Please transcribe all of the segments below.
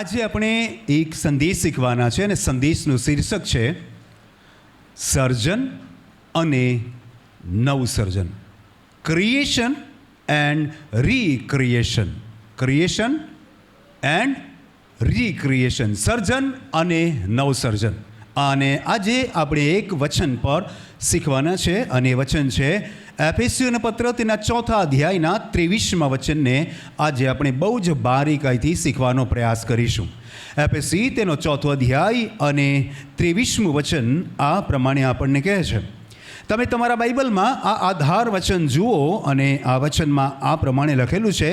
આજે આપણે એક સંદેશ શીખવાના છે અને સંદેશનું શીર્ષક છે, સર્જન અને નવસર્જન. Creation and recreation creation and recreation સર્જન અને નવસર્જન. અને આજે આપણે એક વચન પર શીખવાના છે અને વચન છે. એફએસયુના પત્ર તેના ચોથા અધ્યાયના ત્રેવીસમાં વચનને આજે આપણે બહુ જ બારીકાઈથી શીખવાનો પ્રયાસ કરીશું. એફએસસી તેનો ચોથો અધ્યાય અને ત્રેવીસમું વચન આ પ્રમાણે આપણને કહે છે. તમે તમારા બાઇબલમાં આ આધાર વચન જુઓ અને આ વચનમાં આ પ્રમાણે લખેલું છે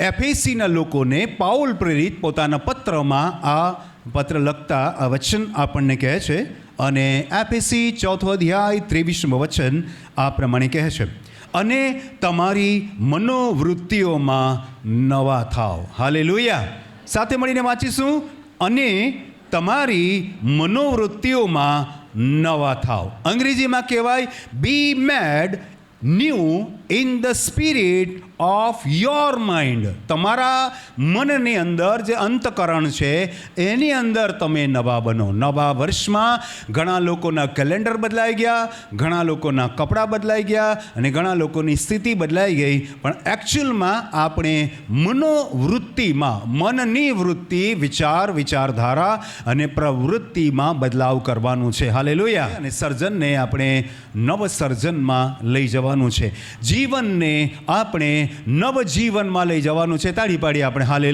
એફએસીના લોકોને પાઉલ પ્રેરિત પોતાના પત્રમાં આ પત્ર લખતા આ વચન આપણને કહે છે અને એપીસી ચોથો અધ્યાય ત્રેવીસમો વચન આ પ્રમાણે કહે છે, અને તમારી મનોવૃત્તિઓમાં નવા થાવ હાલે સાથે મળીને વાંચીશું, અને તમારી મનોવૃત્તિઓમાં નવા થાવ અંગ્રેજીમાં કહેવાય be made new in the spirit of your mind તમારા મનની અંદર જે અંતકરણ છે, એની અંદર તમે નવા બનો. નવા વર્ષમાં ઘણા લોકોના કેલેન્ડર બદલાઈ ગયા, ઘણા લોકોના કપડાં બદલાઈ ગયા અને ઘણા લોકોની સ્થિતિ બદલાઈ ગઈ. પણ એકચ્યુઅલમાં આપણે મનોવૃત્તિમાં, મનની વૃત્તિ, વિચાર, વિચારધારા અને પ્રવૃત્તિમાં બદલાવ કરવાનું છે. હાલે અને સર્જનને આપણે નવસર્જનમાં લઈ જવાનું છે. જીવનને આપણે નવજીવનમાં લઈ જવાનું છે. તાળી પાડી આપણે. હાલે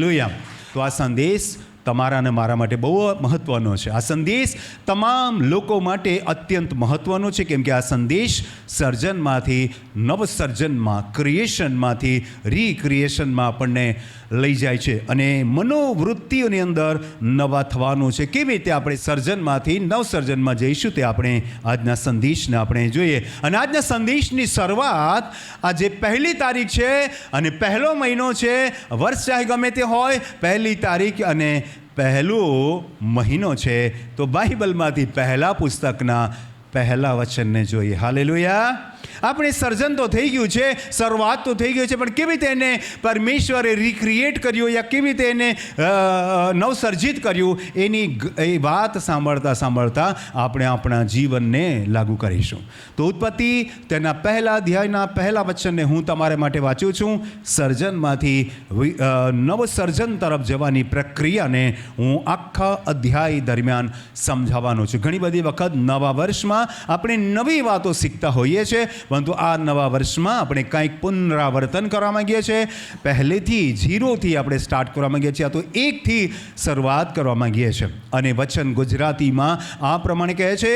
તો આ સંદેશ તમારા અને મારા માટે બહુ મહત્ત્વનો છે. આ સંદેશ તમામ લોકો માટે અત્યંત મહત્ત્વનો છે, કેમ કે આ સંદેશ સર્જનમાંથી, નવસર્જનમાં, ક્રિએશનમાંથી, રીક્રિએશનમાં આપણને લઈ જાય છે અને મનોવૃત્તિઓની અંદર નવા થવાનું છે. કેવી રીતે આપણે સર્જનમાંથી, નવસર્જનમાં જઈશું તે આપણે આજના સંદેશને આપણે જોઈએ. અને આજના સંદેશની શરૂઆત આજે પહેલી તારીખ છે અને પહેલો મહિનો છે. વર્ષ ચાહે ગમે તે હોય, પહેલી તારીખ અને પહેલો મહિનો છે તો બાઇબલમાંથી પહેલા પુસ્તકના પહેલા વચનને જોઈએ. હાલેલુયા. આપણે સર્જન તો થઈ ગયું છે, શરૂઆત તો થઈ ગયું છે, પણ કેવી રીતે એને પરમેશ્વરે રિક્રિએટ કર્યું યા કેવી રીતે એને નવસર્જિત કર્યું, એની એ વાત સાંભળતા સાંભળતા આપણે આપણા જીવનને લાગુ કરીશું. તો ઉત્પત્તિ તેના પહેલા અધ્યાયના પહેલા વચનને હું તમારા માટે વાંચું છું. સર્જનમાંથી નવસર્જન તરફ જવાની પ્રક્રિયાને હું આખા અધ્યાય દરમિયાન સમજાવવાનો છું. ઘણી બધી વખત નવા વર્ષમાં આપણે નવી વાતો શીખતા હોઈએ છીએ પરંતુ આ નવા વર્ષમાં આપણે કંઈક પુનરાવર્તન કરવા માંગીએ છીએ. પહેલેથી ઝીરોથી આપણે સ્ટાર્ટ કરવા માંગીએ છીએ, આ તો એકથી શરૂઆત કરવા માંગીએ છીએ. અને વચન ગુજરાતીમાં આ પ્રમાણે કહે છે,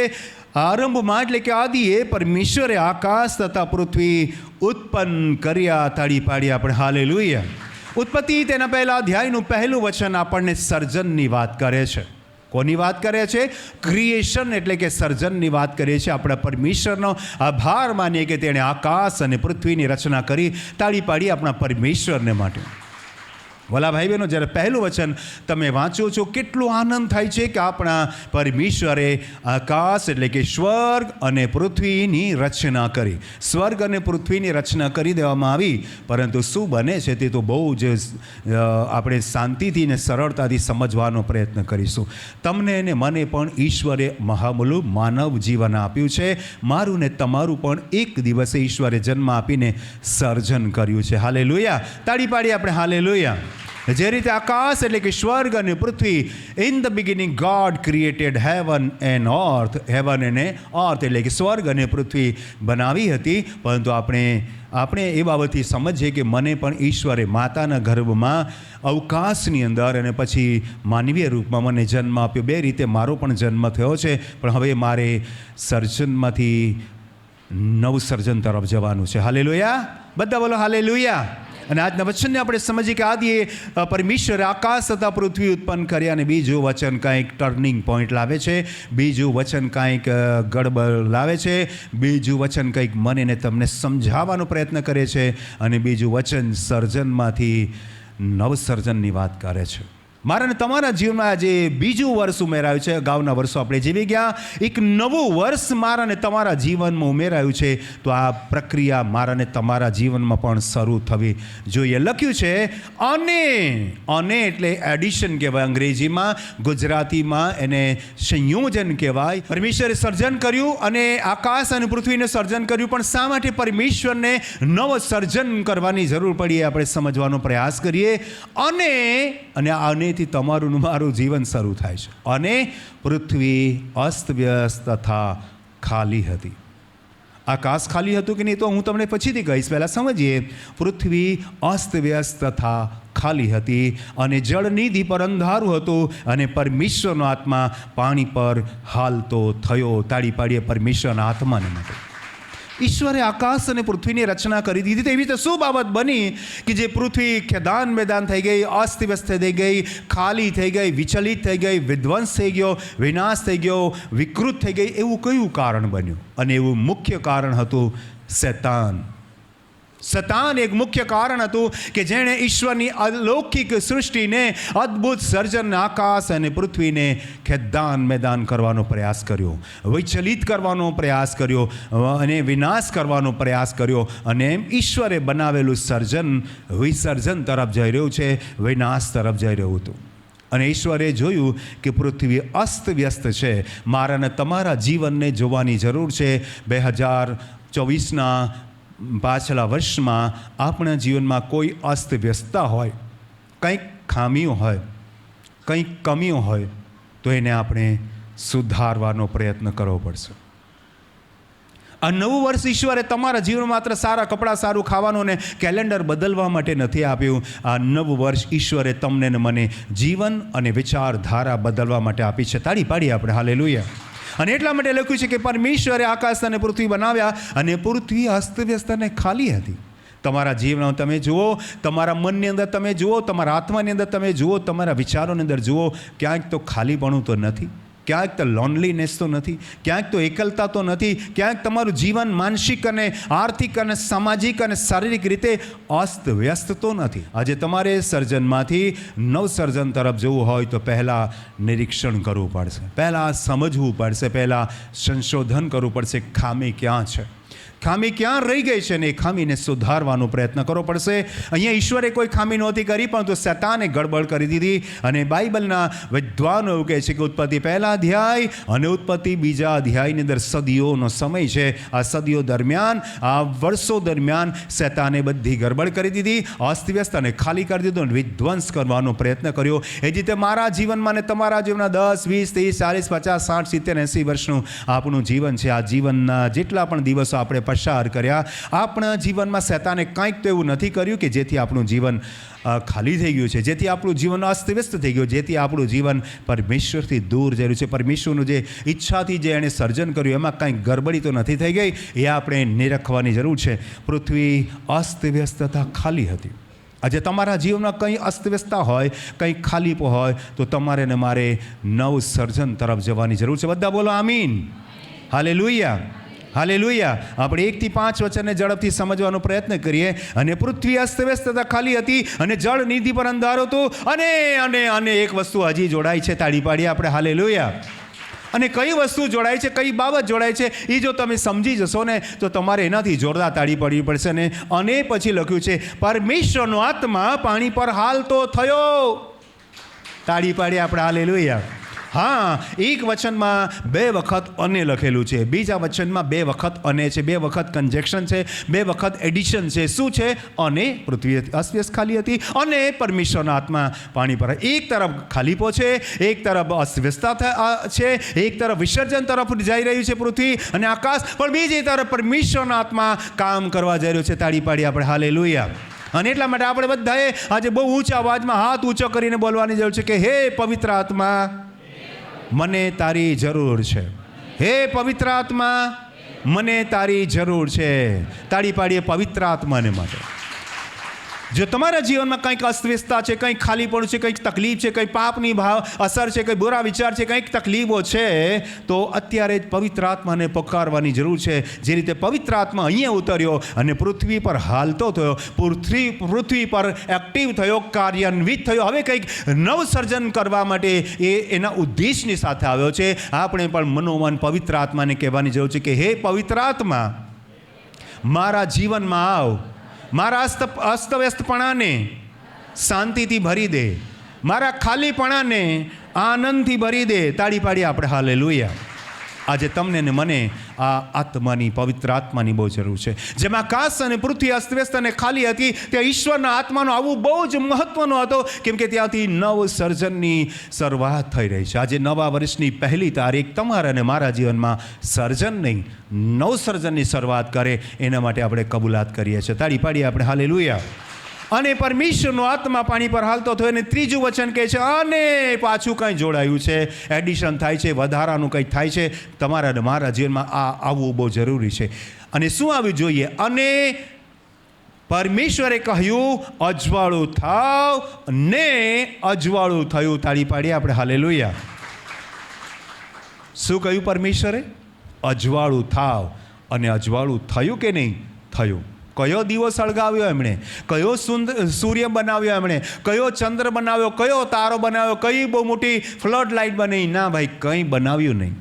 આરંભમાં એટલે કે આદિએ પરમેશ્વરે આકાશ તથા પૃથ્વી ઉત્પન્ન કર્યા, તાળી પાડી આપણે. હાલે ઉત્પત્તિ તેના પહેલા અધ્યાયનું પહેલું વચન આપણને સર્જનની વાત કરે છે. કોની વાત કરે છે? ક્રિએશન એટલે કે સર્જનની વાત કરીએ છીએ આપણા પરમેશ્વરનો. આભાર માનીએ કે તેણે આકાશ અને પૃથ્વીની રચના કરી, તાળી પાડી આપણા પરમેશ્વરને માટે. વલા ભાઈ બહેનો જ્યારે પહેલું વચન તમે વાંચો છો, કેટલો આનંદ થાય છે કે આપણા પરમેશ્વરે આકાશ એટલે કે સ્વર્ગ અને પૃથ્વીની રચના કરી. સ્વર્ગ અને પૃથ્વીની રચના કરી દેવામાં આવી, પરંતુ શું બને છે તે તો બહુ જ આપણે શાંતિથી ને સરળતાથી સમજવાનો પ્રયત્ન કરીશું. તમને ને મને પણ ઈશ્વરે મહામૂલું માનવ જીવન આપ્યું છે. મારું ને તમારું પણ એક દિવસે ઈશ્વરે જન્મ આપીને સર્જન કર્યું છે. હાલે લોહિયા તાળી પાડી આપણે હાલે લોહિયા જે રીતે આકાશ એટલે કે સ્વર્ગ અને પૃથ્વી in the beginning God created heaven and earth heaven અને અર્થ એટલે કે સ્વર્ગ અને પૃથ્વી બનાવી હતી. પરંતુ આપણે આપણે એ બાબતથી સમજીએ કે મને પણ ઈશ્વરે માતાના ગર્ભમાં અવકાશની અંદર અને પછી માનવીય રૂપમાં મને જન્મ આપ્યો. બે રીતે મારો પણ જન્મ થયો છે, પણ હવે મારે સર્જનમાંથી નવસર્જન તરફ જવાનું છે. હાલે બધા બોલો હાલે અને આજના વચનને આપણે સમજીએ કે આદિએ પરમેશ્વરે આકાશ તથા પૃથ્વી ઉત્પન્ન કર્યા અને બીજું વચન કાંઈક ટર્નિંગ પોઈન્ટ લાવે છે, બીજું વચન કાંઈક ગડબડ લાવે છે, બીજું વચન કંઈક મને ને તમને સમજાવવાનો પ્રયત્ન કરે છે અને બીજું વચન સર્જનમાંથી નવસર્જનની વાત કરે છે. મારા અને તમારા જીવનમાં આજે બીજું વર્ષ ઉમેરાયું છે. અગાઉના વર્ષો આપણે જીવી ગયા. એક નવું વર્ષ મારા અને તમારા જીવનમાં ઉમેરાયું છે. તો આ પ્રક્રિયા મારા અને તમારા જીવનમાં પણ શરૂ થવી જોઈએ. લખ્યું છે, અને અને એટલે એડિશન કહેવાય અંગ્રેજીમાં. ગુજરાતીમાં એને સંયોજન કહેવાય. પરમેશ્વરે સર્જન કર્યું અને આકાશ અને પૃથ્વીને સર્જન કર્યું. પણ શા માટે પરમેશ્વરને નવ સર્જન કરવાની જરૂર પડી આપણે સમજવાનો પ્રયાસ કરીએ? અને અને આનેથી તમારું મારું જીવન શરૂ થાય છે. અને પૃથ્વી અસ્તવ્યસ્ત તથા ખાલી હતી. આકાશ ખાલી હતું કે નહીં તો હું તમને પછીથી કહીશ. પહેલાં સમજીએ, પૃથ્વી અસ્તવ્યસ્ત તથા ખાલી હતી અને જળનિધિ પર અંધારું હતું અને પરમેશ્વરનો આત્મા પાણી પર હાલતો થયો. તાળી પાડીએ, પરમેશ્વરના આત્માને માટે. ઈશ્વરે આકાશ અને પૃથ્વીની રચના કરી દીધી તો એવી રીતે શું બાબત બની કે જે પૃથ્વી ખેદાન મેદાન થઈ ગઈ, અસ્તવ્યસ્ત થઈ ગઈ, ખાલી થઈ ગઈ, વિચલિત થઈ ગઈ, વિધ્વંસ થઈ ગયો, વિનાશ થઈ ગયો, વિકૃત થઈ ગઈ, એવું કયું કારણ બન્યું? અને એવું મુખ્ય કારણ હતું શેતાન. સતાન એક મુખ્ય કારણ હતું કે જેણે ઈશ્વરની અલૌકિક સૃષ્ટિને અદ્ભુત સર્જન આકાશ અને પૃથ્વીને ખેદાન મેદાન કરવાનો પ્રયાસ કર્યો વિચલિત કરવાનો પ્રયાસ કર્યો અને વિનાશ કરવાનો પ્રયાસ કર્યો અને ઈશ્વરે બનાવેલું સર્જન વિસર્જન તરફ જઈ રહ્યું છે વિનાશ તરફ જઈ રહ્યું હતું અને ઈશ્વરે જોયું કે પૃથ્વી અસ્તવ્યસ્ત છે મારાને તમારા જીવનને જોવાની જરૂર છે બે હજાર ચોવીસના પાછલા વર્ષમાં આપણા જીવનમાં કોઈ અસ્તવ્યસ્તતા હોય, કંઈક ખામીઓ હોય, કંઈક કમીઓ હોય, તો એને આપણે સુધારવાનો પ્રયત્ન કરવો પડશે. આ નવું વર્ષ ઈશ્વરે તમારા જીવનમાં માત્ર સારા કપડાં, સારું ખાવાનું ને કેલેન્ડર બદલવા માટે નથી આપ્યું. આ નવું વર્ષ ઈશ્વરે તમને ને મને જીવન અને વિચારધારા બદલવા માટે આપી છે. તાળી પાડી આપણે. હાલે અને એટલા માટે લખ્યું છે કે પરમેશ્વરે આકાશ અને પૃથ્વી બનાવ્યા અને પૃથ્વી અસ્તવ્યસ્ત અને ખાલી હતી. તમારા જીવન તમે જુઓ, તમારા મનની અંદર તમે જુઓ, તમારા આત્માની અંદર તમે જુઓ, તમારા વિચારોની અંદર જુઓ, ક્યાંક તો ખાલીપણું તો નથી. ક્યાંક તો લોનલીનેસ તો નથી, ક્યાંક તો એકલતા તો નથી, ક્યાંક તમારું જીવન માનસિક અને આર્થિક અને સામાજિક અને શારીરિક રીતે અસ્તવ્યસ્ત તો નથી. આજે તમારે સર્જનમાંથી નવસર્જન તરફ જવું હોય તો પહેલાં નિરીક્ષણ કરવું પડશે, પહેલાં સમજવું પડશે, પહેલાં સંશોધન કરવું પડશે ખામી ક્યાં છે. ખામી ક્યાં રહી ગઈ છે ને એ ખામીને સુધારવાનો પ્રયત્ન કરવો પડશે. અહીંયા ઈશ્વરે કોઈ ખામી નહોતી કરી, પરંતુ શેતાને ગડબડ કરી દીધી અને બાઇબલના વિદ્વાનો એવું કહે છે કે ઉત્પત્તિ પહેલા અધ્યાય અને ઉત્પત્તિ બીજા અધ્યાયની અંદર સદીઓનો સમય છે. આ સદીઓ દરમિયાન, આ વર્ષો દરમિયાન શેતાને બધી ગડબડ કરી દીધી, અસ્તવ્યસ્ત અને ખાલી કરી દીધું અને વિધ્વંસ કરવાનો પ્રયત્ન કર્યો. એ જ રીતે મારા જીવનમાં ને તમારા જીવનના દસ, વીસ, ત્રીસ, ચાલીસ, પચાસ, સાઠ, સિત્તેર, એંસી વર્ષનું આપણું જીવન છે. આ જીવનના જેટલા પણ દિવસો આપણે પસાર કર્યા. આપણા જીવનમાં શેતાને કંઈક તો એવું નથી કર્યું કે જેથી આપણું જીવન ખાલી થઈ ગયું છે. જેથી આપણું જીવન અસ્તવ્યસ્ત થઈ ગયું. જેથી આપણું જીવન પરમેશ્વરથી દૂર જઈ રહ્યું છે. પરમેશ્વરનું જે ઈચ્છાથી જે એણે સર્જન કર્યું, એમાં કંઈક ગરબડી તો નથી થઈ ગઈ. એ આપણે નિરખવાની જરૂર છે. પૃથ્વી અસ્તવ્યસ્તતા ખાલી હતી. આજે તમારા જીવનમાં કંઈ અસ્તવ્યસ્તતા હોય, કંઈ ખાલીપો હોય, તો તમારે ને મારે નવ સર્જન તરફ જવાની જરૂર છે. બધા બોલો આમીન. હાલે હાલે આપણે એકથી પાંચ વચનને ઝડપથી સમજવાનો પ્રયત્ન કરીએ. અને પૃથ્વી અસ્તવ્યસ્ત તથા ખાલી હતી અને જળ નિધિ પર અંધારો હતો. અને અને અને એક વસ્તુ હજી જોડાય છે, તાળી પાડીએ આપણે. હાલે અને કઈ વસ્તુ જોડાય છે, કઈ બાબત જોડાય છે, એ જો તમે સમજી જશો ને, તો તમારે એનાથી જોરદાર તાળી પડવી પડશે. ને અને પછી લખ્યું છે, પરમેશ્વરનો આત્મા પાણી પર હાલતો થયો. તાળી પાડી આપણે. હાલે હા, એક વચનમાં બે વખત અને લખેલું છે. બીજા વચનમાં બે વખત અને છે. બે વખત કન્જેક્શન છે, બે વખત એડિશન છે. શું છે? અને પૃથ્વી અસ્વ્યસ્ત ખાલી હતી અને પરમેશ્વરના આત્મા પાણી પર. એક તરફ ખાલીપો છે, એક તરફ અસ્વ્યસ્તા છે, એક તરફ વિસર્જન તરફ જઈ રહ્યું છે પૃથ્વી અને આકાશ, પણ બીજી તરફ પરમેશ્વરના આત્મા કામ કરવા જઈ રહ્યું છે તાળી પાડી આપણે. હાલે અને એટલા માટે આપણે બધાએ આજે બહુ ઊંચા અવાજમાં હાથ ઊંચો કરીને બોલવાની જરૂર છે કે, હે પવિત્ર આત્મા મને તારી જરૂર છે. હે પવિત્ર આત્મા, મને તારી જરૂર છે. તાળી પાડીએ પવિત્ર આત્માને માટે. જો તમારા જીવનમાં કંઈક અસ્તવ્યસ્તતા છે, કંઈક ખાલીપણું છે, કંઈક તકલીફ છે કંઈક પાપની ભાવ, અસર છે કંઈક બુરા વિચાર છે, કંઈક તકલીફો છે, તો અત્યારે જ પવિત્ર આત્માને પકારવાની જરૂર છે. જે રીતે પવિત્ર આત્મા અહીંયા ઉતર્યો અને પૃથ્વી પર હાલતો થયો, પૃથ્વી પૃથ્વી પર એક્ટિવ થયો, કાર્યાન્વિત થયો. હવે કંઈક નવસર્જન કરવા માટે એ એના ઉદ્દેશની સાથે આવ્યો છે. આપણે પણ મનોમન પવિત્ર આત્માને કહેવાની જરૂર છે કે, હે પવિત્ર આત્મા, મારા જીવનમાં આવ. મારા અસ્ત, અસ્તવ્યસ્તપણાને શાંતિથી ભરી દે. મારા ખાલીપણાને આનંદથી ભરી દે. તાળી પાડી આપણે હાલે આજે તમને ને મને આ આત્માની, પવિત્ર આત્માની બહુ જરૂર છે. જેમાં આકાશ અને પૃથ્વી અસ્તવ્યસ્ત અને ખાલી હતી, ત્યાં ઈશ્વરના આત્માનો આવવું બહુ જ મહત્વનો હતો, કેમ કે ત્યાંથી નવ સર્જનની શરૂઆત થઈ રહી છે. આજે નવા વર્ષની પહેલી તારીખ તમારા અને મારા જીવનમાં સર્જન નહીં, નવ સર્જનની શરૂઆત કરે, એના માટે આપણે કબૂલાત કરીએ છીએ. તાળી પાડીએ આપણે. હાલે અને પરમેશ્વરનો આત્મા પાણી પર હાલતો થયો અને ત્રીજું વચન કહે છે, અને પાછું કંઈ જોડાયું છે? એડિશન થાય છે, વધારાનું કંઈ થાય છે? તમારા અને મારા જીવનમાં આ આવવું બહુ જરૂરી છે. અને શું આવ્યું જોઈએ? અને પરમેશ્વરે કહ્યું, અજવાળું થાવ ને અજવાળું થયું. તાળી પાડી આપણે. હાલે શું કહ્યું પરમેશ્વરે? અજવાળું થાવ. અને અજવાળું થયું કે નહીં? થયું. કયો દીવો સળગાવ્યો એમણે? કયો સુંદર સૂર્ય બનાવ્યો એમણે? કયો ચંદ્ર બનાવ્યો? કયો તારો બનાવ્યો? કઈ બહુ મોટી ફ્લડ લાઇટ બની? ના ભાઈ, કંઈ બનાવ્યું નહીં.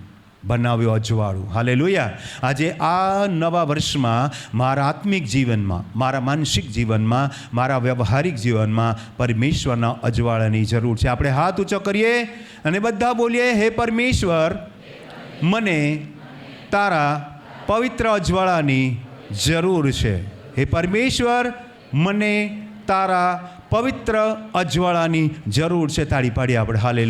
બનાવ્યો અજવાળું. હાલે આજે આ નવા વર્ષમાં મારા આત્મિક જીવનમાં, મારા માનસિક જીવનમાં, મારા વ્યવહારિક જીવનમાં પરમેશ્વરના અજવાળાની જરૂર છે. આપણે હાથ ઊંચો કરીએ અને બધા બોલીએ, હે પરમેશ્વર, મને તારા પવિત્ર અજવાળાની જરૂર છે. હે પરમેશ્વર મને તારા પવિત્ર અજવાળાની જરૂર છે તાળી પાડી આપણે. હાલે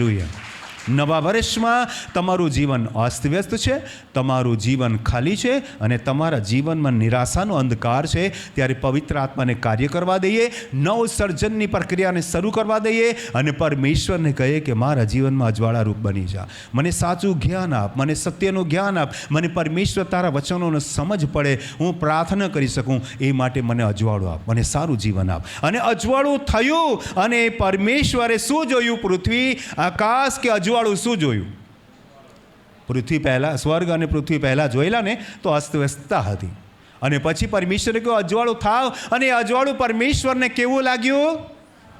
નવા વર્ષમાં તમારું જીવન અસ્તવ્યસ્ત છે, તમારું જીવન ખાલી છે અને તમારા જીવનમાં નિરાશાનો અંધકાર છે. ત્યારે પવિત્ર આત્માને કાર્ય કરવા દઈએ નવ સર્જનની પ્રક્રિયાને શરૂ કરવા દઈએ અને પરમેશ્વરને કહે કે મારા જીવનમાં અજવાળારૂપ બની જા. મને સાચું જ્ઞાન આપ, મને સત્યનું જ્ઞાન આપ, મને પરમેશ્વર તારા વચનોને સમજ પડે, હું પ્રાર્થના કરી શકું, એ માટે મને અજવાળું આપ, મને સારું જીવન આપ. અને અજવાળું થયું અને પરમેશ્વરે શું જોયું? પૃથ્વી, આકાશ કે અજવાળું? વાળું શું જોયું? પૃથ્વી પહેલાં, સ્વર્ગ અને પૃથ્વી પહેલાં જોયેલા ને, તો અસ્તવ્યસ્તતા હતી. અને પછી પરમેશ્વરે કહ્યું, અજવાળું થાવ. અને અજવાળું પરમેશ્વરને કેવું લાગ્યું?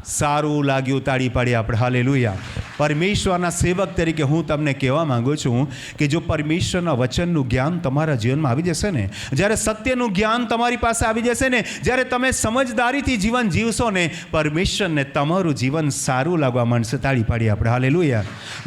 સારું લાગ્યું, તાળી પાડી આપણે. હાલે પરમેશ્વરના સેવક તરીકે હું તમને કહેવા માગું છું કે જો પરમેશ્વરના વચનનું જ્ઞાન તમારા જીવનમાં આવી જશે ને, જ્યારે સત્યનું જ્ઞાન તમારી પાસે આવી જશે ને, જ્યારે તમે સમજદારીથી જીવન જીવશો ને, પરમેશ્વરને તમારું જીવન સારું લાગવા માંડશે. તાળી પાડી આપણે. હાલે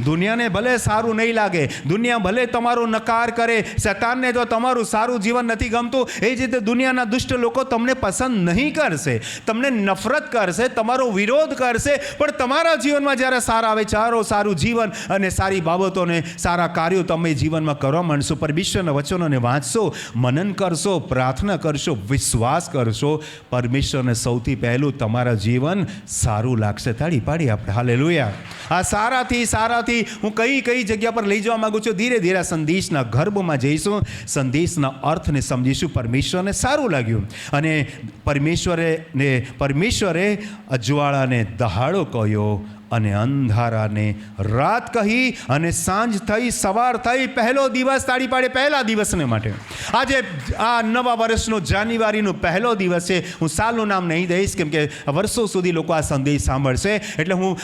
દુનિયાને ભલે સારું નહીં લાગે, દુનિયા ભલે તમારો નકાર કરે, શતાનને જો તમારું સારું જીવન નથી ગમતું, એ જ રીતે દુનિયાના દુષ્ટ લોકો તમને પસંદ નહીં કરશે, તમને નફરત કરશે, તમારો વિરોધ કરશે. પણ તમારા જીવનમાં જ્યારે સારા છે સારું જીવન અને સારી બાબતોને સારા કાર્યો તમે જીવનમાં કરવા માંડશો પર વિશ્વના વચનોને વાંચશો, મનન કરશો, પ્રાર્થના કરશો, વિશ્વાસ કરશો, પરમેશ્વરને સૌથી પહેલું તમારા જીવન સારું લાગશે. તાળી પાડી આપણે. હાલે લોયા આ સારાથી સારાથી હું કઈ કઈ જગ્યા પર લઈ જવા માગું છું? ધીરે ધીરે સંદેશના ગર્ભમાં જઈશું. સંદેશના અર્થને સમજીશું. પરમેશ્વરને સારું લાગ્યું. અને પરમેશ્વરે ને પરમેશ્વરે અજવાળાને દહાડો કહ્યો અને અંધારાને રાત કહી અને સાંજ થઈ, સવાર થઈ, પહેલો દિવસ તાળી પાડે પહેલા દિવસને માટે. આજે આ નવા વર્ષનો જાન્યુઆરીનો પહેલો દિવસ છે હું સાલનું નામ નહીં દઈશ, કેમ કે વર્ષો સુધી લોકો આ સંદેશ સાંભળશે. એટલે હું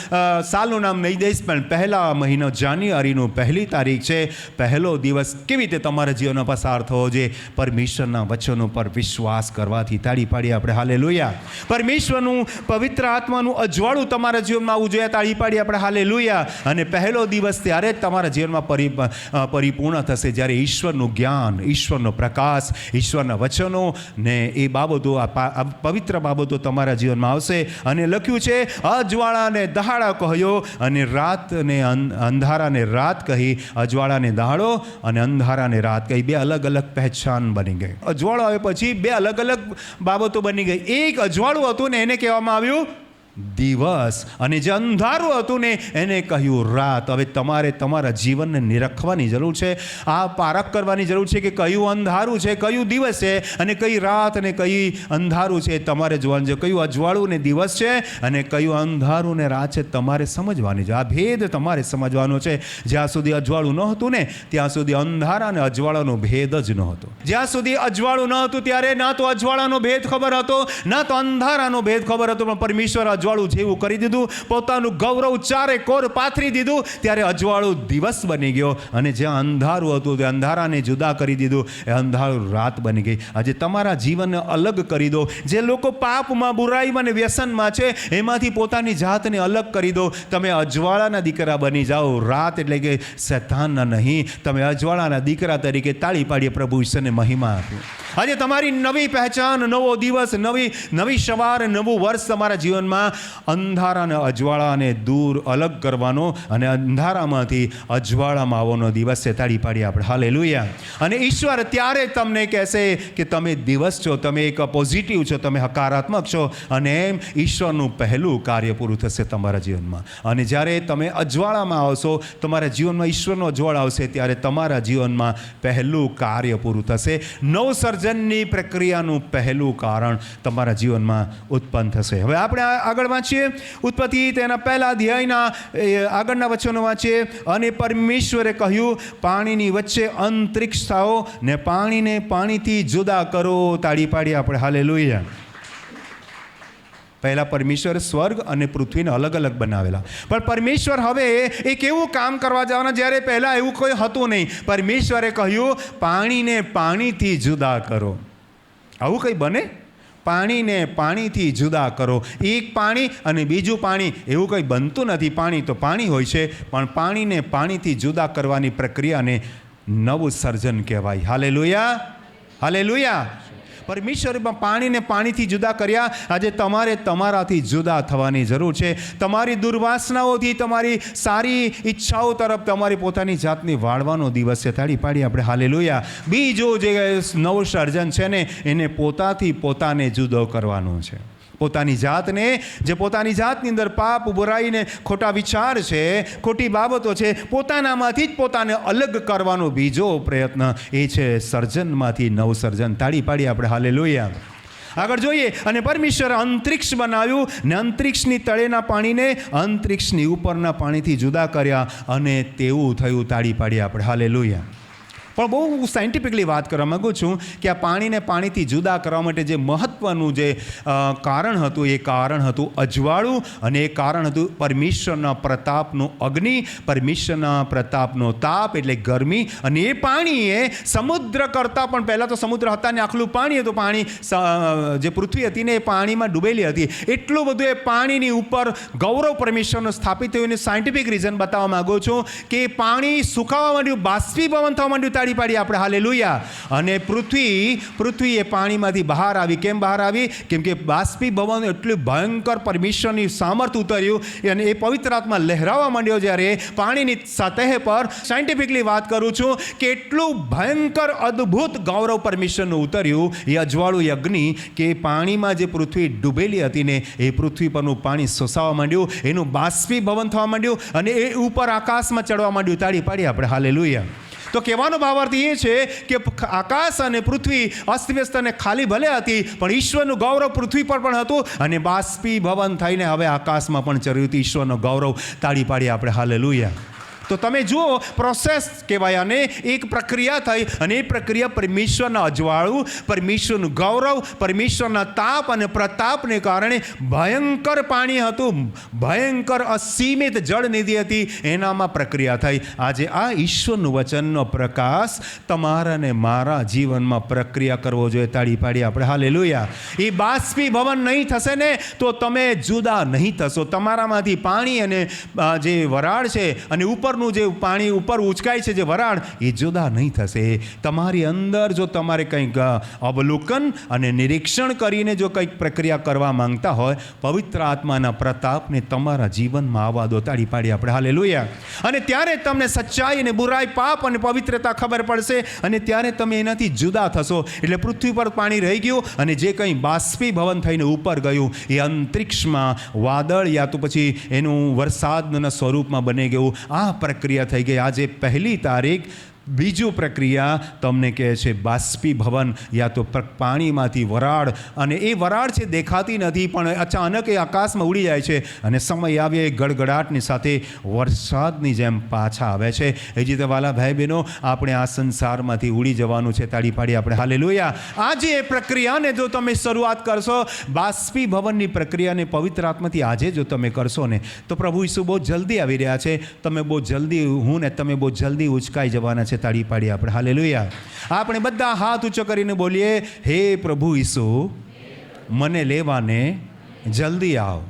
સાલનું નામ નહીં દઈશ, પણ પહેલા મહિનો જાન્યુઆરીનો પહેલી તારીખ છે. પહેલો દિવસ કેવી રીતે તમારા જીવનમાં પસાર થવો જોઈએ? પરમેશ્વરના વચનો પર વિશ્વાસ કરવાથી તાળી પાડી આપણે. હાલે લોયા પરમેશ્વરનું પવિત્ર આત્માનું અજવાળું તમારા જીવનમાં આવવું જોઈએ. તાળી પાડી આપણે હાલે લુયા અને પહેલો દિવસ ત્યારે જ તમારા જીવનમાં પરિ પરિપૂર્ણ થશે જ્યારે ઈશ્વરનું જ્ઞાન, ઈશ્વરનો પ્રકાશ, ઈશ્વરના વચનો ને એ બાબતો, આ પવિત્ર બાબતો તમારા જીવનમાં આવશે. અને લખ્યું છે, અજવાળાને દહાડા કહ્યો અને રાતને અંધારાને રાત કહી અજવાળાને દહાડો અને અંધારાને રાત કહી. બે અલગ અલગ પહેચાન બની ગઈ. અજવાળો આવે પછી બે અલગ અલગ બાબતો બની ગઈ. એક અજવાળું હતું ને એને કહેવામાં આવ્યું દિવસ અને જે અંધારું હતું ને, એને કહ્યું રાત. હવે તમારે તમારા જીવનને નિરખવાની જરૂર છે, આ પારખ કરવાની જરૂર છે કે કયું અંધારું છે, કયું દિવસ છે અને કઈ રાત અને કઈ અંધારું છે તમારે જોવાનું છે. કયું અજવાળું ને દિવસ છે અને કયું અંધારું ને રાત છે તમારે સમજવાની છે. આ ભેદ તમારે સમજવાનો છે. જ્યાં સુધી અજવાળું ન હતું ને, ત્યાં સુધી અંધારા અને અજવાળાનો ભેદ જ ન હતો. જ્યાં સુધી અજવાળું ન હતું ત્યારે ના તો અજવાળાનો ભેદ ખબર હતો, ના તો અંધારાનો ભેદ ખબર હતો, પણ પરમેશ્વર અજવાળું જેવું કરી દીધું, પોતાનું ગૌરવ ચારે કોર પાથરી દીધું, ત્યારે અજવાળું દિવસ બની ગયો અને જ્યાં અંધારું હતું તે અંધારાને જુદા કરી દીધું. એ અંધારું રાત બની ગઈ. આજે તમારા જીવનને અલગ કરી દો. જે લોકો પાપમાં, બુરાઈમાં અને વ્યસનમાં છે, એમાંથી પોતાની જાતને અલગ કરી દો. તમે અજવાળાના દીકરા બની જાઓ. રાત એટલે કે શૈતાનના નહીં. તમે અજવાળાના દીકરા તરીકે તાળી પાડીએ પ્રભુ ઈશ્વરને મહિમા આપ્યું આજે તમારી નવી પહેચાન, નવો દિવસ, નવી નવી સવાર, નવું વર્ષ તમારા જીવનમાં અંધારા અને અજવાળાને દૂર અલગ કરવાનો અને અંધારામાંથી અજવાળામાં આવવાનો દિવસ છે. તાળી પાડી આપણે. હાલે અને ઈશ્વર ત્યારે તમને કહેશે કે તમે દિવસ છો, તમે એક પોઝિટિવ છો, તમે હકારાત્મક છો અને એમ ઈશ્વરનું પહેલું કાર્ય પૂરું થશે તમારા જીવનમાં. અને જ્યારે તમે અજવાળામાં આવશો, તમારા જીવનમાં ઈશ્વરનો અજવાળ આવશે, ત્યારે તમારા જીવનમાં પહેલું કાર્ય પૂરું થશે. નવસર્જનની પ્રક્રિયાનું પહેલું કારણ તમારા જીવનમાં ઉત્પન્ન થશે. હવે આપણે આ- આગળ વાંચીએ. ઉત્પત્તિ તેના પહેલા અધ્યાયના આગળના વચનો વાંચીએ. અને પરમેશ્વરે કહ્યું, પાણીની વચ્ચે અંતરિક્ષ થાઓ ને પાણીને પાણીથી જુદા કરો. તાળી પાડી આપણે. હાલે પહેલા પરમેશ્વર સ્વર્ગ અને પૃથ્વીને અલગ અલગ બનાવેલા. પણ પરમેશ્વર હવે એક એવું કામ કરવા જવાના? જ્યારે પહેલાં એવું કોઈ હતું નહીં. પરમેશ્વરે કહ્યું, પાણીને પાણીથી જુદા કરો. આવું કંઈ બને? પાણીને પાણીથી જુદા કરો. એક પાણી અને બીજું પાણી એવું કંઈ બનતું નથી. પાણી તો પાણી હોય છે, પણ પાણીને પાણીથી જુદા કરવાની પ્રક્રિયાને નવું સર્જન કહેવાય. હાલે લુયા હાલે લુયા પરમેશ્વરમાં પાણીને પાણીથી જુદા કર્યા. આજે તમારે તમારાથી જુદા થવાની જરૂર છે. તમારી દુર્વાસનાઓથી તમારી સારી ઈચ્છાઓ તરફ તમારી પોતાની જાતને વાળવાનો દિવસ છે તાળી પાડી આપણે. હાલે બીજું જે નવું સર્જન છે ને, એને પોતાથી પોતાને જુદો કરવાનો છે. પોતાની જાતને, જે પોતાની જાતની અંદર પાપ બુરાઈને ખોટા વિચાર છે, ખોટી બાબતો છે, પોતાનામાંથી જ પોતાને અલગ કરવાનો બીજો પ્રયત્ન એ છે સર્જનમાંથી નવસર્જન. તાળી પાડી આપણે. હાલે આગળ જોઈએ. અને પરમેશ્વર અંતરિક્ષ બનાવ્યું ને અંતરિક્ષની તળેના પાણીને અંતરિક્ષની ઉપરના પાણીથી જુદા કર્યા અને તેવું થયું. તાળી પાડી આપણે. હાલે પણ બહુ હું સાયન્ટિફિકલી વાત કરવા માગું છું કે આ પાણીને પાણીથી જુદા કરવા માટે જે મહત્ત્વનું જે કારણ હતું, એ કારણ હતું અજવાળું અને એ કારણ હતું પરમેશ્વરના પ્રતાપનો અગ્નિ, પરમેશ્વરના પ્રતાપનો તાપ એટલે ગરમી અને એ પાણીએ સમુદ્ર કરતાં પણ પહેલાં તો સમુદ્ર હતા ને આખલું પાણી હતું, પાણી જે પૃથ્વી હતી ને એ પાણીમાં ડૂબેલી હતી. એટલું બધું એ પાણીની ઉપર ગૌરવ પરમેશ્વરનું સ્થાપિત થયું અને સાયન્ટિફિક રીઝન બતાવવા માંગુ છું કે પાણી સુકાવા માંડ્યું, બાષ્પીભવન થવા માંડ્યું તાળી પાડી આપણે. હાલે અને પૃથ્વી પૃથ્વી એ પાણીમાંથી બહાર આવી. કેમ બહાર આવી? કેમ કે બાષ્પીભવન એટલું ભયંકર પરમેશ્વરની સામર્થ ઉતર્યું અને એ પવિત્ર આત્મા લહેરાવા માંડ્યો જ્યારે પાણીની સતહ પર સાયન્ટિફિકલી વાત કરું છું કે એટલું ભયંકર અદ્ભુત ગૌરવ પરમેશ્વરનું ઉતર્યું એ અજવાળું યજ્ઞ કે પાણીમાં જે પૃથ્વી ડૂબેલી હતી ને એ પૃથ્વી પરનું પાણી સોસાવા માંડ્યું, એનું બાષ્પીભવન થવા માંડ્યું અને એ ઉપર આકાશમાં ચડવા માંડ્યું. તાળી પાડી આપણે. હાલે તો કહેવાનો ભાવાર્થ એ છે કે આકાશ અને પૃથ્વી અસ્તવ્યસ્ત અને ખાલી ભલે હતી, પણ ઈશ્વરનું ગૌરવ પૃથ્વી પર પણ હતું અને બાષ્પીભવન થઈને હવે આકાશમાં પણ ચર્યું હતું ઈશ્વરનું ગૌરવ તાળી પાડી આપણે. હાલે તો તમે જુઓ પ્રોસેસ કહેવાય અને એક પ્રક્રિયા થઈ અને એ પ્રક્રિયા પરમેશ્વરના અજવાળું, પરમેશ્વરનું ગૌરવ, પરમેશ્વરના તાપ અને પ્રતાપને કારણે ભયંકર પાણી હતું, ભયંકર અસીમિત જળનિધિ હતી, એનામાં પ્રક્રિયા થઈ. આજે આ ઈશ્વરનું વચનનો પ્રકાશ તમારા ને મારા જીવનમાં પ્રક્રિયા કરવો જોઈએ. તાળી પાડી આપણે. હાલે એ બાષ્પીભવન નહીં થશે ને, તો તમે જુદા નહીં થશો. તમારામાંથી પાણી અને જે વરાળ છે અને ઉપર ઉપરનું જે પાણી ઉપર ઉચકાય છે જે વરાળ, એ જુદા નહીં થશે. તમારી અંદર જો તમારે કંઈક અવલોકન અને નિરીક્ષણ કરીને જો કંઈક પ્રક્રિયા કરવા માંગતા હોય, પવિત્ર આત્માના પ્રતાપને તમારા જીવનમાં આવવા દો તાળી પાડી આપણે. હાલે અને ત્યારે તમને સચ્ચાઈ અને બુરાઈ, પાપ અને પવિત્રતા ખબર પડશે અને ત્યારે તમે એનાથી જુદા થશો. એટલે પૃથ્વી પર પાણી રહી ગયું અને જે કંઈ બાષ્પીભવન થઈને ઉપર ગયું, એ અંતરિક્ષમાં વાદળ યા તો પછી એનું વરસાદના સ્વરૂપમાં બની ગયું. આ પ્રક્રિયા થઈ ગઈ. આજે પહેલી તારીખ બીજું પ્રક્રિયા તમને કહે છે બાષ્પીભવન યા તો પાણીમાંથી વરાળ. અને એ વરાળ છે દેખાતી નથી, પણ અચાનક એ આકાશમાં ઉડી જાય છે અને સમય આવે એ ગડગડાટની સાથે વરસાદની જેમ પાછા આવે છે. એ જ રીતે વાલા ભાઈ બહેનો આપણે આ સંસારમાંથી ઉડી જવાનું છે, તાળી પાડી આપણે. હાલે લોયા આજે એ પ્રક્રિયાને જો તમે શરૂઆત કરશો, બાષ્પીભવનની પ્રક્રિયાને પવિત્ર આત્માથી આજે જો તમે કરશો ને, તો પ્રભુ ઈસુ બહુ જલ્દી આવી રહ્યા છે. તમે બહુ જલ્દી હું ને, તમે બહુ જલ્દી ઉચકાઈ જવાના છે. તાળી પાડી આપણે. હાલે આપણે બધા હાથ ઊંચો કરીને બોલીએ, હે પ્રભુ ઈસુ, મને લેવાને જલ્દી આવ.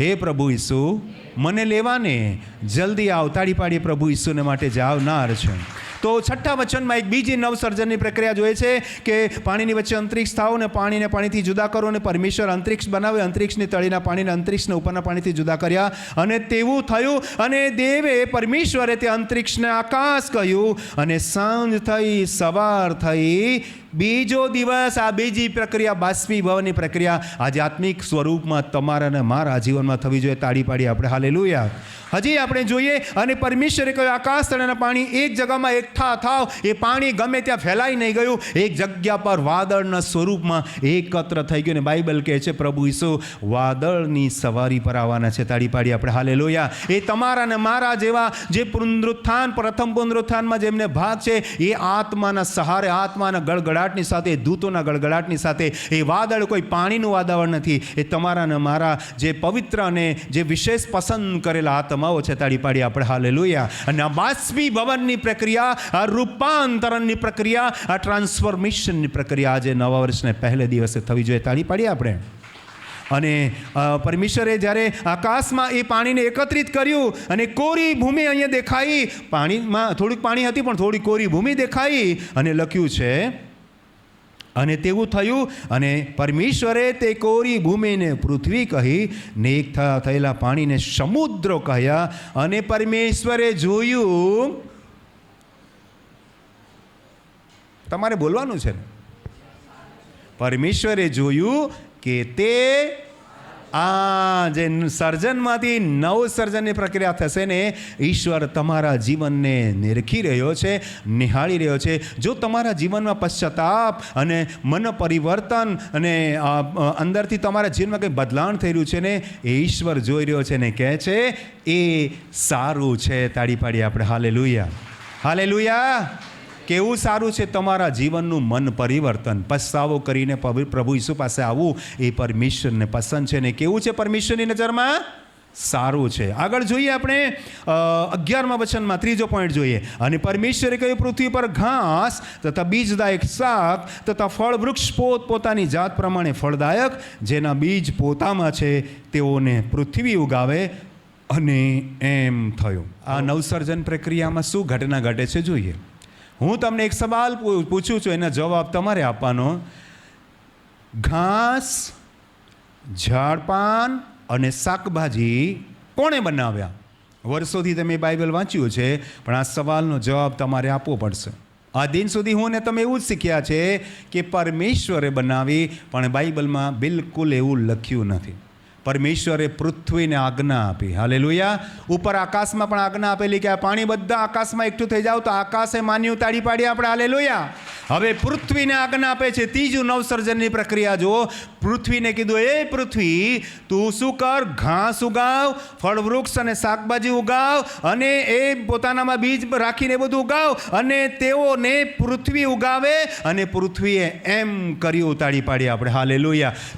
હે પ્રભુ ઈસુ, મને લેવાને જલ્દી આવ. તાળી પાડી પ્રભુ ઈસુને માટે જાવનાર છે. તો છઠ્ઠા વચનમાં એક બીજી નવસર્જનની પ્રક્રિયા જોઈએ છે કે પાણીની વચ્ચે અંતરિક્ષ થાવ ને પાણીને પાણીથી જુદા કરો અને પરમેશ્વર અંતરિક્ષ બનાવે, અંતરિક્ષની તળીના પાણીને અંતરિક્ષને ઉપરના પાણીથી જુદા કર્યા. અને તેવું થયું અને દેવે પરમેશ્વરે તે અંતરિક્ષને આકાશ કહ્યું અને સાંજ થઈ, સવાર થઈ બીજો દિવસ આ બીજી પ્રક્રિયા બાષ્પીભવનની પ્રક્રિયા આધ્યાત્મિક સ્વરૂપમાં તમારા અને મારા જીવનમાં થવી જોઈએ, તાળી પાડી આપણે. હાલેલુયા. હજી આપણે જોઈએ, અને પરમેશ્વરે કહ્યું, આકાશ તળાના પાણી એક જગ્યામાં એકઠા થાવ. એ પાણી ગમે ત્યાં ફેલાઈ નહીં ગયું. એક જગ્યા પર વાદળના સ્વરૂપમાં એકત્ર થઈ ગયું. ને બાઇબલ કહે છે, પ્રભુ ઈસુ, વાદળની સવારી પર આવવાના છે. તાળી પાડી આપણે. હાલે લોયા એ તમારા ને મારા જેવા જે પુનરુત્થાન, પ્રથમ પુનરુત્થાનમાં જેમને ભાગ છે, એ આત્માના સહારે, આત્માના ગળગડાટની સાથે દૂતોના ગળગડાટની સાથે, એ વાદળ કોઈ પાણીનું વાતાવરણ નથી. એ તમારા ને મારા જે પવિત્ર અને જે વિશેષ પસંદ કરેલા આત્માઓ છે, તાળી પાડી આપણે. હાલે લોયા અને આ બાષ્પી ભવનની પ્રક્રિયા, આ રૂપાંતરણની પ્રક્રિયા, આ ટ્રાન્સફોર્મેશનની પ્રક્રિયા આજે નવા વર્ષને પહેલે દિવસે થવી જોઈએ. તાળી પાડીએ આપણે? અને પરમેશ્વરે જ્યારે આકાશમાં એ પાણીને એકત્રિત કર્યું અને કોરી ભૂમિ અહીંયા દેખાઈ, પાણીમાં થોડીક પાણી હતી પણ થોડી કોરી ભૂમિ દેખાઈ અને લખ્યું છે અને તેવું થયું અને પરમેશ્વરે તે કોરી ભૂમિને પૃથ્વી કહી ને એક થયા થયેલા પાણીને સમુદ્ર કહ્યા અને પરમેશ્વરે જોયું, તમારે બોલવાનું છે ને? પરમેશ્વરે જોયું કે તે આ જે સર્જનમાંથી નવ સર્જનની પ્રક્રિયા થશે ને ઈશ્વર તમારા જીવનને નિરખી રહ્યો છે, નિહાળી રહ્યો છે. જો તમારા જીવનમાં પશ્ચાતાપ અને મન પરિવર્તન અને અંદરથી તમારા જીવનમાં કંઈ બદલાણ થઈ રહ્યું છે ને, એ ઈશ્વર જોઈ રહ્યો છે ને કહે છે, એ સારું છે, તાળી પાડી આપણે. હાલે લુયા હાલે લુયા કેવું સારું છે તમારા જીવનનું મન પરિવર્તન? પસ્તાવો કરીને પ્રભુ ઈસુ પાસે આવવું એ પરમેશ્વરને પસંદ છે ને કેવું છે પરમેશ્વરની નજરમાં? સારું છે. આગળ જોઈએ આપણે અગિયારમાં વચનમાં ત્રીજો પોઈન્ટ જોઈએ. અને પરમેશ્વરે કહ્યું, પૃથ્વી પર ઘાસ તથા બીજદાયક શાક તથા ફળ વૃક્ષ પોત, પોતાની જાત પ્રમાણે ફળદાયક, જેના બીજ પોતામાં છે, તેઓને પૃથ્વી ઉગાવે અને એમ થયું. આ નવસર્જન પ્રક્રિયામાં શું ઘટના ઘટે છે જોઈએ. હું તમને એક સવાલ પૂછું છું, એનો જવાબ તમારે આપવાનો. ઘાસ, ઝાડપાન અને શાકભાજી કોણે બનાવ્યા? વર્ષોથી તમે બાઇબલ વાંચ્યું છે, પણ આ સવાલનો જવાબ તમારે આપવો પડશે. આ દિન સુધી હું ને તમે એવું જ શીખ્યા છે કે પરમેશ્વરે બનાવી, પણ બાઇબલમાં બિલકુલ એવું લખ્યું નથી. પરમેશ્વરે પૃથ્વીને આજ્ઞા આપી. હાલે ઉપર આકાશમાં પણ આજ્ઞા આપેલી કે આ પાણી બધા આકાશમાં એકઠું થઈ જાવ તો આકાશે માન્યું તાળી પાડી આપણે. હાલે હવે પૃથ્વીને આજ્ઞા આપે છે ત્રીજું નવસર્જનની પ્રક્રિયા જુઓ. પૃથ્વીને કીધું, એ પૃથ્વી, તું શું કર? ઘાસ ઉગાવ ફળ વૃક્ષ અને શાકભાજી ઉગાવ અને એ પોતાનામાં બીજ રાખીને બધું ઉગાવ અને તેઓને પૃથ્વી ઉગાવે અને પૃથ્વીએ એમ કર્યું ઉતાળી પાડી આપણે. હાલે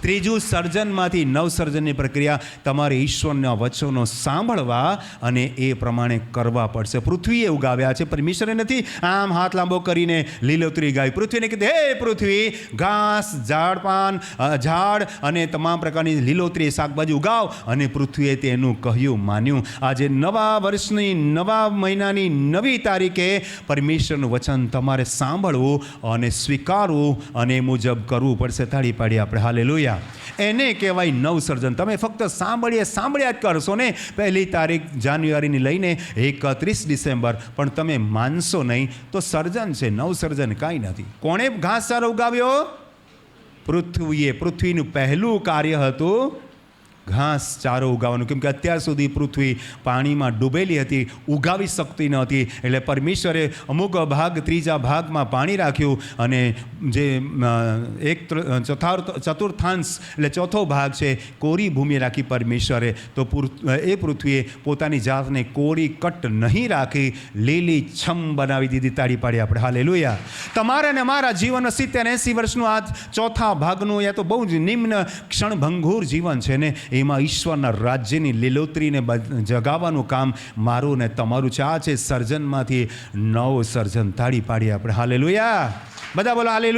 ત્રીજું સર્જનમાંથી નવસર્જનની પ્રક્રિયા. તમારે ઈશ્વરના વચનો સાંભળવા અને એ પ્રમાણે કરવા પડશે. પૃથ્વીએ ઉગાવ્યા છે, પરમેશ્વરે નથી. આમ હાથ લાંબો કરીને લીલોતરી ગાય. પૃથ્વીને કીધું, હે પૃથ્વી, ઘાસ, ઝાડ, પાન ઝાડ અને તમામ પ્રકારની લીલોતરી શાકભાજી ઉગાવ. અને પૃથ્વીએ તેનું કહ્યું, માન્યું. આજે નવા વર્ષની, નવા મહિનાની નવી તારીખે પરમેશ્વરનું વચન તમારે સાંભળવું અને સ્વીકારવું અને મુજબ કરવું પડશે. તાળી પાડી આપણે. હાલે એને કહેવાય નવસર્જન. તમે ફક્ત સાંભળીએ, સાંભળ્યા જ કરશો ને. પહેલી તારીખ જાન્યુઆરીની લઈને એકત્રીસ ડિસેમ્બર. પણ તમે માનશો નહીં તો સર્જન છે. નવસર્જન કાંઈ નથી. કોણે ઘાસચારો ઉગાવ્યો? પૃથ્વીએ. પૃથ્વીનું પહેલું કાર્ય હતું ઘાસ ચારો ઉગાવવાનું. કેમ કે અત્યાર સુધી પૃથ્વી પાણીમાં ડૂબેલી હતી, ઉગાવી શકતી ન હતી. એટલે પરમેશ્વરે અમુક ભાગ ત્રીજા ભાગમાં પાણી રાખ્યું અને જે એક ચતુર્થ ચતુર્થાંશ એટલે ચોથો ભાગ છે, કોરી ભૂમિ રાખી પરમેશ્વરે. તો એ પૃથ્વીએ પોતાની જાતને કોરી કટ નહીં રાખી, લીલી છમ બનાવી દીધી, તાળી પાડી આપણે. હાલે તમારા ને મારા જીવનનો સિત્તેર એંસી વર્ષનું આ ચોથા ભાગનું યા તો બહુ જ નિમ્ન ક્ષણભંગુર જીવન છે ને. એમાં ઈશ્વરના રાજ્યની લીલોતરીને જગાવવાનું કામ મારું ને તમારું છે. આ છે સર્જનમાંથી નવ સર્જન તાળી પાડી આપણે. હાલે બધા બોલો હાલે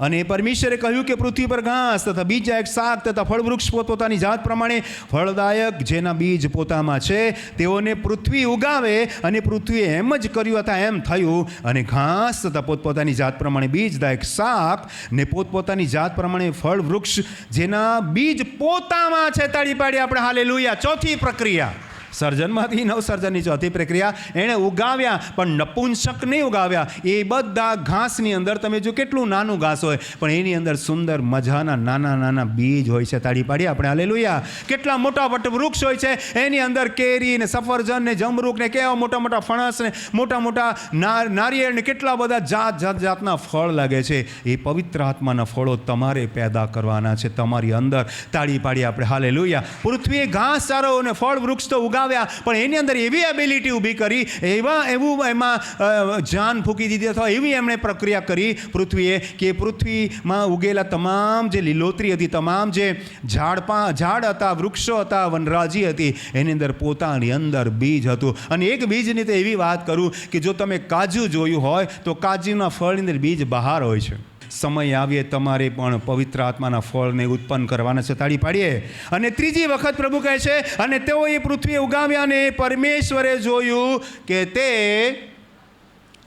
અને પરમેશ્વરે કહ્યું કે પૃથ્વી પર ઘાસ તથા બીજા એક શાક તથા ફળવૃક્ષ પોતપોતાની જાત પ્રમાણે ફળદાયક જેના બીજ પોતામાં છે, તેઓને પૃથ્વી ઉગાવે અને પૃથ્વીએ એમ જ કર્યું હતા, એમ થયું. અને ઘાસ તથા પોતપોતાની જાત પ્રમાણે બીજદાયક શાક ને પોતપોતાની જાત પ્રમાણે ફળ વૃક્ષ જેના બીજ પોતામાં છે, તાળી પાડી આપણે. હાલે ચોથી પ્રક્રિયા. સર્જનમાંથી નવસર્જનની ચોથી પ્રક્રિયા એણે ઉગાવ્યા, પણ નપુંસક નહીં ઉગાવ્યા. એ બધા ઘાસની અંદર તમે જો કેટલું નાનું ઘાસ હોય, પણ એની અંદર સુંદર મજાના નાના નાના બીજ હોય છે, તાળી પાડી આપણે, હાલેલુયા. કેટલા મોટા વૃક્ષ હોય છે, એની અંદર કેરી ને સફરજન ને જમરૂક ને કેવા મોટા મોટા ફણસ ને મોટા મોટા નાર, નારિયેળ ને કેટલા બધા જાત જાત, જાતના ફળ લાગે છે. એ પવિત્ર આત્માના ફળો તમારે પેદા કરવાના છે, તમારી અંદર તાળી પાડી આપણે, હાલેલુયા. પૃથ્વીએ ઘાસ ચારો અને ફળ વૃક્ષ તો ઉગાવ્યા પણ એની અંદર એવી એબિલિટી ઊભી કરી, એવા, એવું એમાં જાન ફૂંકી દીધી અથવા એવી એમણે પ્રક્રિયા કરી પૃથ્વીએ કે પૃથ્વીમાં ઉગેલા તમામ જે લીલોતરી હતી, તમામ જે ઝાડપા, ઝાડ હતા, વૃક્ષો હતા, વનરાજી હતી, એની અંદર પોતાની અંદર બીજ હતું. અને એક બીજની તો એવી વાત કરું કે જો તમે કાજુ જોયું હોય, તો કાજુના ફળની અંદર બીજ બહાર હોય છે. સમય આવીએ, તમારે પણ પવિત્ર આત્માના ફળને ઉત્પન્ન કરવાના છે. તાળી પાડીએ. અને ત્રીજી વખત પ્રભુ કહે છે, અને તેઓએ પૃથ્વી ઉગાવ્યા અને પરમેશ્વરે જોયું કે તે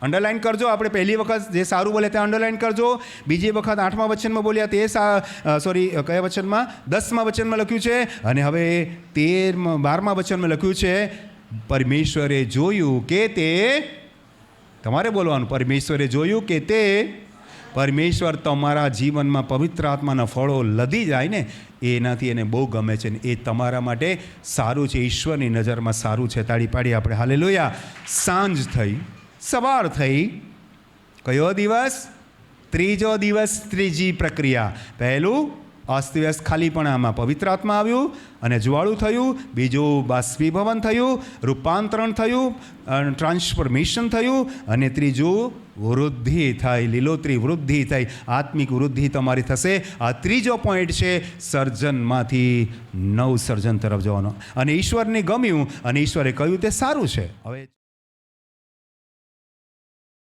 અંડરલાઇન કરજો. આપણે પહેલી વખત જે સારું બોલે તે અંડરલાઇન કરજો. બીજી વખત આઠમા વચનમાં બોલ્યા તે સા સોરી કયા વચનમાં? દસમા વચનમાં લખ્યું છે. અને હવે તેરમાં, બારમા વચનમાં લખ્યું છે, પરમેશ્વરે જોયું કે તે, તમારે બોલવાનું, પરમેશ્વરે જોયું કે તે પરમેશ્વર તમારા જીવનમાં પવિત્ર આત્માના ફળો લદી જાય ને, એનાથી એને બહુ ગમે છે ને, એ તમારા માટે સારું છે, ઈશ્વરની નજરમાં સારું છે, તાળી પાડી આપણે. હાલે સાંજ થઈ, સવાર થઈ, કયો દિવસ? ત્રીજો દિવસ ત્રીજી પ્રક્રિયા. પહેલું, અસ્તવ્યસ્ત ખાલીપણામાં પવિત્ર આત્મા આવ્યું અને જ્વાળું થયું, બીજું, બાષ્પીભવન થયું, રૂપાંતરણ થયું ટ્રાન્સફોર્મેશન થયું અને ત્રીજું વૃદ્ધિ થાય, લીલોતરી વૃદ્ધિ થાય, આત્મિક વૃદ્ધિ તમારી થશે. આ ત્રીજો પોઈન્ટ છે, સર્જનમાંથી નવ સર્જન તરફ જવાનો. અને ઈશ્વરને ગમ્યું અને ઈશ્વરે કહ્યું તે સારું છે. હવે